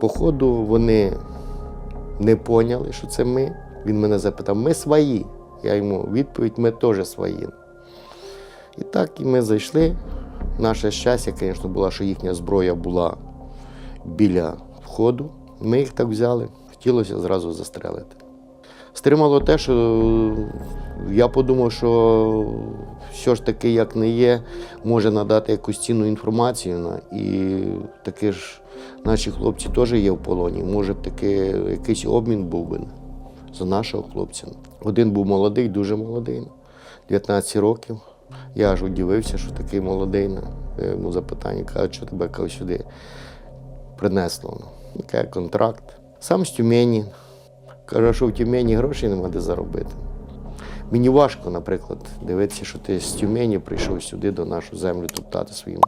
Походу, вони не поняли, що це ми. Він мене запитав, ми свої. Я йому відповідь, ми теж свої. І так і ми зайшли. Наше щастя, звісно, було, що їхня зброя була біля входу. Ми їх так взяли, хотілося зразу застрелити. Стримало те, що я подумав, що все ж таки, як не є, може надати якусь цінну інформацію. І таки ж наші хлопці теж є в полоні. Може б таки якийсь обмін був би за нашого хлопця. Один був молодий, дуже молодий, 19 років. Я аж удивився, що такий молодий. Я йому запитання, кажу, що тебе сюди принесло. Ну, контракт. Сам з Тюмені. Каже, що в Тюмені грошей нема де заробити. Мені важко, наприклад, дивитися, що ти з Тюмені прийшов сюди до нашу землю топтати своїм